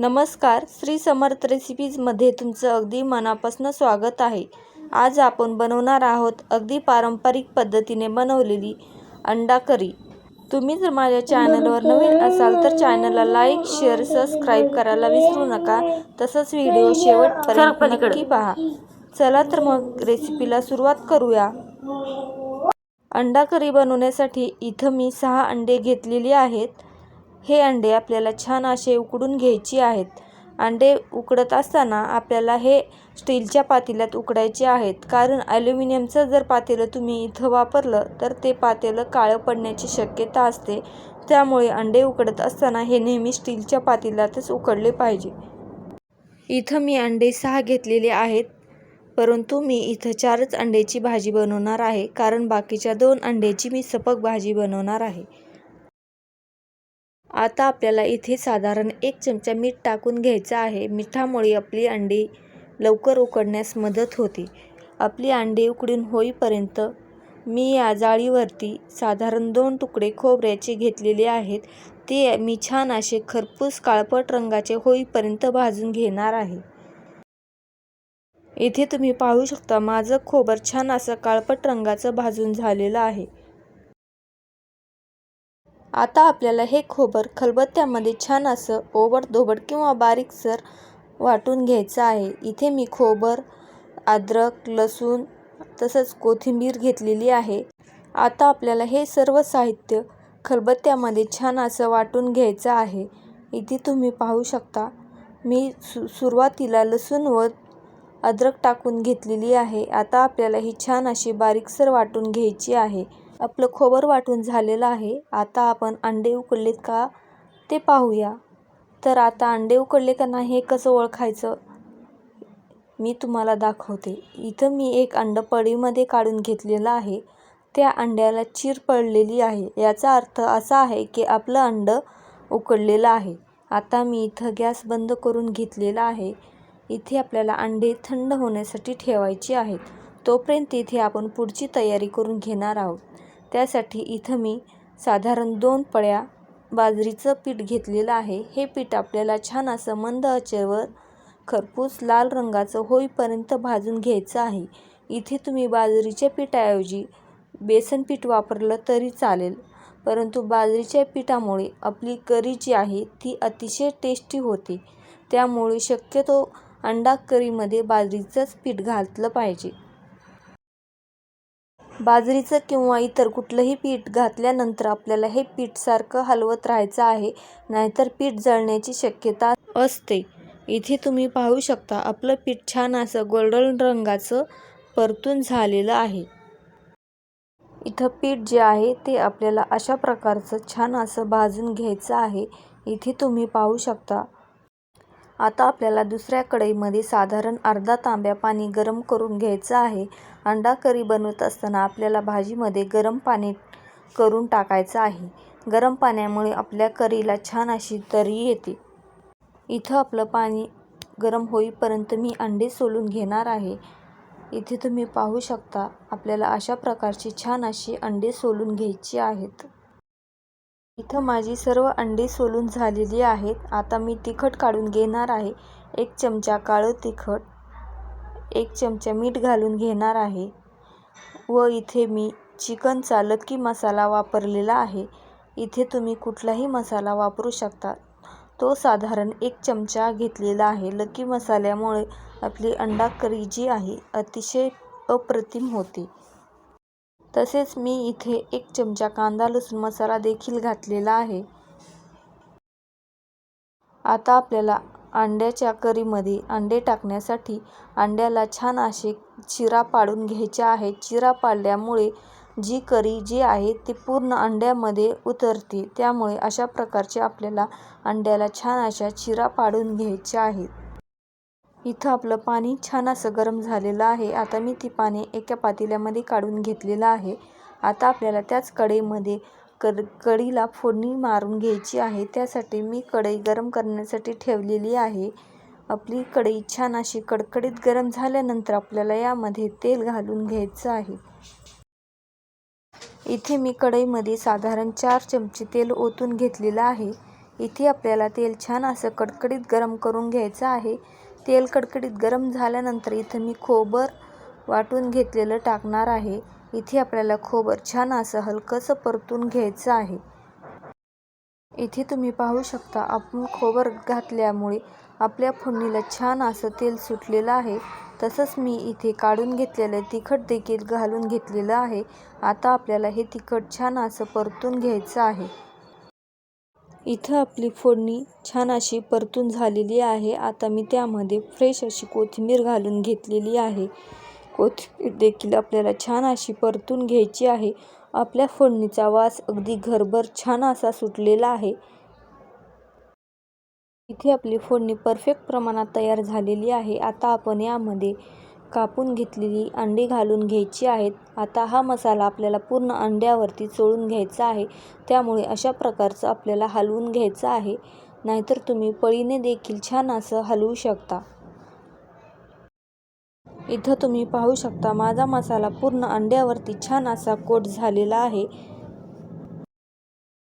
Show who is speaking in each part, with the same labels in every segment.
Speaker 1: नमस्कार श्री समर्थ रेसिपीजमध्ये तुमचं अगदी मनापासून स्वागत आहे. आज आपण बनवणार आहोत अगदी पारंपरिक पद्धतीने बनवलेली अंडा करी. तुम्ही जर माझ्या चॅनलवर नवीन असाल तर चॅनलला लाईक शेअर सबस्क्राईब करायला विसरू नका. तसंच व्हिडिओ शेवटपर्यंत नक्की पहा. चला तर मग रेसिपीला सुरुवात करूया. अंडा करी बनवण्यासाठी इथं मी सहा अंडे घेतलेली आहेत. हे अंडे आपल्याला छान असे उकडून घ्यायचे आहेत. अंडे उकडत असताना आपल्याला हे स्टीलच्या पातेल्यात उकडायचे आहेत. कारण ॲल्युमिनियमचं जर पातेलं तुम्ही इथं वापरलं तर ते पातेलं काळं पडण्याची शक्यता असते. त्यामुळे अंडे उकडत असताना हे नेहमी स्टीलच्या पातेल्यातच उकडले पाहिजे. इथं मी अंडे सहा घेतलेले आहेत. परंतु मी इथं चारच अंड्याची भाजी बनवणार आहे. कारण बाकीच्या दोन अंड्याची मी सपक भाजी बनवणार आहे. आता आपल्याला इथे साधारण एक चमचा मीठ टाकून घ्यायचं आहे. मिठामुळे आपली अंडी लवकर उकडण्यास मदत होते. आपली अंडी उकडून होईपर्यंत मी या जाळीवरती साधारण दोन तुकडे खोबऱ्याचे घेतलेले आहेत. ते मी छान असे खरपूस काळपट रंगाचे होईपर्यंत भाजून घेणार आहे. इथे तुम्ही पाहू शकता माझं खोबर छान असं काळपट रंगाचं भाजून झालेलं आहे. आता आपल्याला हे खोबर खलबत्त्यामध्ये छान असं ओबडधोबड किंवा बारीकसर वाटून घ्यायचं आहे. इथे मी खोबर अद्रक लसूण तसंच कोथिंबीर घेतलेली आहे. आता आपल्याला हे सर्व साहित्य खलबत्त्यामध्ये छान असं वाटून घ्यायचं आहे. इथे तुम्ही पाहू शकता मी सु सुरुवातीला लसूण व अद्रक टाकून घेतलेली आहे. आता आपल्याला ही छान अशी बारीकसर वाटून घ्यायची आहे. आपलं खोबर वाटून झालेलं आहे. आता आपण अंडे उकडलेत का ते पाहूया. तर आता अंडे उकडले का नाही हे कसं ओळखायचं? मी तुम्हाला दाखवते. इथं मी एक अंडं पळीमध्ये काढून घेतलेलं आहे. त्या अंड्याला चीर पडलेली आहे. याचा अर्थ असा आहे की आपलं अंडं उकडलेलं आहे. आता मी इथं गॅस बंद करून घेतलेला आहे. इथे आपल्याला अंडे थंड होण्यासाठी ठेवायची आहेत. तोपर्यंत इथे आपण पुढची तयारी करून घेणार आहोत. त्यासाठी इथं मी साधारण दोन पळ्या बाजरीचं पीठ घेतलेलं आहे. हे पीठ आपल्याला छान असं मंद आचेवर खरपूस लाल रंगाचं होईपर्यंत भाजून घ्यायचं आहे. इथे तुम्ही बाजरीच्या पिठाऐवजी बेसन पीठ वापरलं तरी चालेल परंतु बाजरीच्या पिठामुळे आपली करी जी आहे ती अतिशय टेस्टी होते. त्यामुळे शक्यतो अंडा करीमध्ये बाजरीचंच पीठ घातलं पाहिजे. बाजरीचं किंवा इतर कुठलंही पीठ घातल्यानंतर आपल्याला हे पीठ सारखं हलवत राहायचं आहे नाहीतर पीठ जळण्याची शक्यता असते. इथे तुम्ही पाहू शकता आपलं पीठ छान असं गोल्डन रंगाचं परतून झालेलं आहे. इथं पीठ जे आहे ते आपल्याला अशा प्रकारचं छान असं भाजून घ्यायचं आहे. इथे तुम्ही पाहू शकता आता आपल्याला दुसऱ्या कढईमध्ये साधारण अर्धा तांब्या पाणी गरम करून घ्यायचं आहे. अंडा करी बनवत असताना आपल्याला भाजीमध्ये गरम पाणी करून टाकायचं आहे. गरम पाण्यामुळे आपल्या करीला छान अशी तरी येते. इथं आपलं पाणी गरम होईपर्यंत मी अंडे सोलून घेणार आहे. इथे तुम्ही पाहू शकता आपल्याला अशा प्रकारची छान अशी अंडे सोलून घ्यायची आहेत. इथं माझी सर्व अंडी सोलून झालेली आहेत. आता मी तिखट काढून घेणार आहे. एक चमचा काळं तिखट एक चमचा मीठ घालून घेणार आहे. व इथे मी चिकनचा लकी मसाला वापरलेला आहे. इथे तुम्ही कुठलाही मसाला वापरू शकता. तो साधारण एक चमचा घेतलेला आहे. लकी मसाल्यामुळे आपली अंडा करी जी आहे अतिशय अप्रतिम होते. तसेच मी इथे एक चमचा कांदा लसूण मसाला देखील घातलेला आहे. आता आपल्याला अंड्याच्या करीमध्ये अंडे टाकण्यासाठी अंड्याला छान असे चिरा पाडून घ्यायचे आहे चिरा पाडल्यामुळे जी करी जी आहे ती पूर्ण अंड्यामध्ये उतरते. त्यामुळे अशा प्रकारचे आपल्याला अंड्याला छान अशा चिरा पाडून घ्यायच्या आहेत. इथं आपलं पाणी छान असं गरम झालेलं आहे. आता मी ती पाणी एका पातेल्यामध्ये काढून घेतलेलं आहे. आता आपल्याला त्याच कढईमध्ये कर कढीला फोडणी मारून घ्यायची आहे. त्यासाठी मी कढई गरम करण्यासाठी ठेवलेली आहे. आपली कढई छान अशी कडकडीत गरम झाल्यानंतर आपल्याला यामध्ये तेल घालून घ्यायचं आहे. इथे मी कढईमध्ये साधारण चार चमचे तेल ओतून घेतलेलं आहे. इथे आपल्याला तेल छान असं कडकडीत गरम करून घ्यायचं आहे. तेल कडकडीत गरम झाल्यानंतर इथं मी खोबर वाटून घेतलेलं टाकणार आहे. इथे आपल्याला खोबर छान असं हलकंसं परतून घ्यायचं आहे. इथे तुम्ही पाहू शकता आपण खोबर घातल्यामुळे आपल्या फोडणीला छान असं तेल सुटलेलं आहे. तसंच मी इथे काढून घेतलेलं तिखट देखील घालून घेतलेलं आहे. आता आपल्याला हे तिखट छान असं परतून घ्यायचं आहे. इथं आपली फोडणी छान अशी परतून झालेली आहे. आता मी त्यामध्ये फ्रेश अशी कोथिंबीर घालून घेतलेली आहे. कोथिंबीर देखील आपल्याला छान अशी परतून घ्यायची आहे. आपल्या फोडणीचा वास अगदी घरभर छान असा सुटलेला आहे. इथे आपली फोडणी परफेक्ट प्रमाणात तयार झालेली आहे. आता आपण यामध्ये कापून घेतलेली अंडी घालून घ्यायची आहेत. आता हा मसाला आपल्याला पूर्ण अंड्यावरती चोळून घ्यायचा आहे. त्यामुळे अशा प्रकारचं आपल्याला हलवून घ्यायचं आहे. नाहीतर तुम्ही पळीने देखील छान असं हलवू शकता. इथं तुम्ही पाहू शकता माझा मसाला पूर्ण अंड्यावरती छान असा कोट झालेला आहे.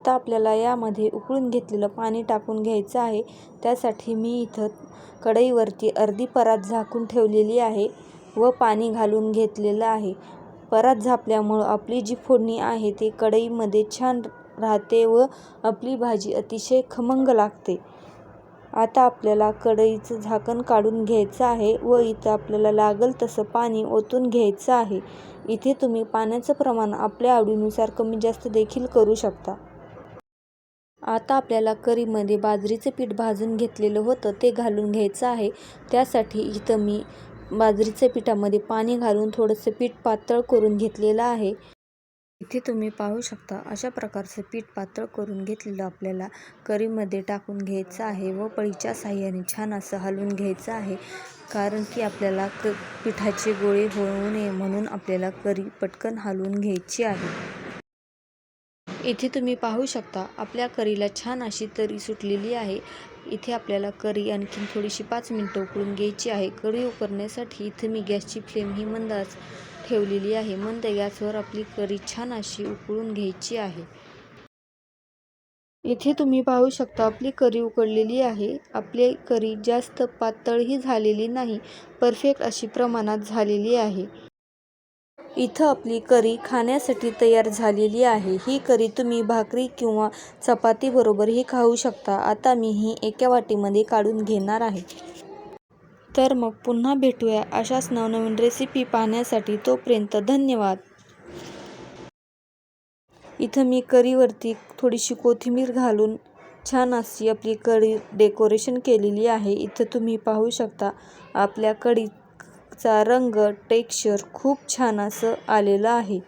Speaker 1: आता आपल्याला यामध्ये उकळून घेतलेलं पाणी टाकून घ्यायचं आहे. त्यासाठी मी इथं कढईवरती अर्धी परात झाकून ठेवलेली आहे व पाणी घालून घेतलेलं आहे. परात झाकल्यामुळं आपली जी फोडणी आहे ती कढईमध्ये छान राहते व आपली भाजी अतिशय खमंग लागते. आता आपल्याला कढईचं झाकण काढून घ्यायचं आहे व इथं आपल्याला लागल तसं पाणी ओतून घ्यायचं आहे. इथे तुम्ही पाण्याचं प्रमाण आपल्या आवडीनुसार कमी जास्त देखील करू शकता. आता आपल्याला करीमध्ये बाजरीचं पीठ भाजून घेतलेलं होतं ते घालून घ्यायचं आहे. त्यासाठी इथं मी बाजरीच्या पिठामध्ये पाणी घालून थोडंसं पीठ पातळ करून घेतलेलं आहे. इथे तुम्ही पाहू शकता अशा प्रकारचं पीठ पातळ करून घेतलेलं आपल्याला करीमध्ये टाकून घ्यायचं आहे व पळीच्या साह्याने छान असं हलवून घ्यायचं आहे कारण की आपल्याला क पिठाचे गोळे होऊ नये म्हणून आपल्याला करी पटकन हलवून घ्यायची आहे. इथे तुम्ही पाहू शकता आपल्या करीला छान अशी तरी सुटलेली आहे. इथे आपल्याला करी आणखीन थोडीशी पाच मिनटं उकळून घ्यायची आहे. करी उकळण्यासाठी इथे मी गॅसची फ्लेम ही मंदाच ठेवलेली आहे. मंद गॅसवर आपली करी छान अशी उकळून घ्यायची आहे. इथे तुम्ही पाहू शकता आपली करी उकळलेली आहे. आपली करी जास्त पातळही झालेली नाही परफेक्ट अशी प्रमाणात झालेली आहे. इथं आपली करी खाण्यासाठी तयार झालेली आहे. ही करी तुम्ही भाकरी किंवा चपातीबरोबरही खाऊ शकता. आता मी ही एका वाटीमध्ये काढून घेणार आहे. तर मग पुन्हा भेटूया अशाच नवनवीन रेसिपी पाहण्यासाठी. तोपर्यंत धन्यवाद. इथं मी करीवरती थोडीशी कोथिंबीर घालून छान अशी आपली कढी डेकोरेशन केलेली आहे. इथं तुम्ही पाहू शकता आपल्या चा रंग टेक्स्चर खूप छान असं आलेलं आहे.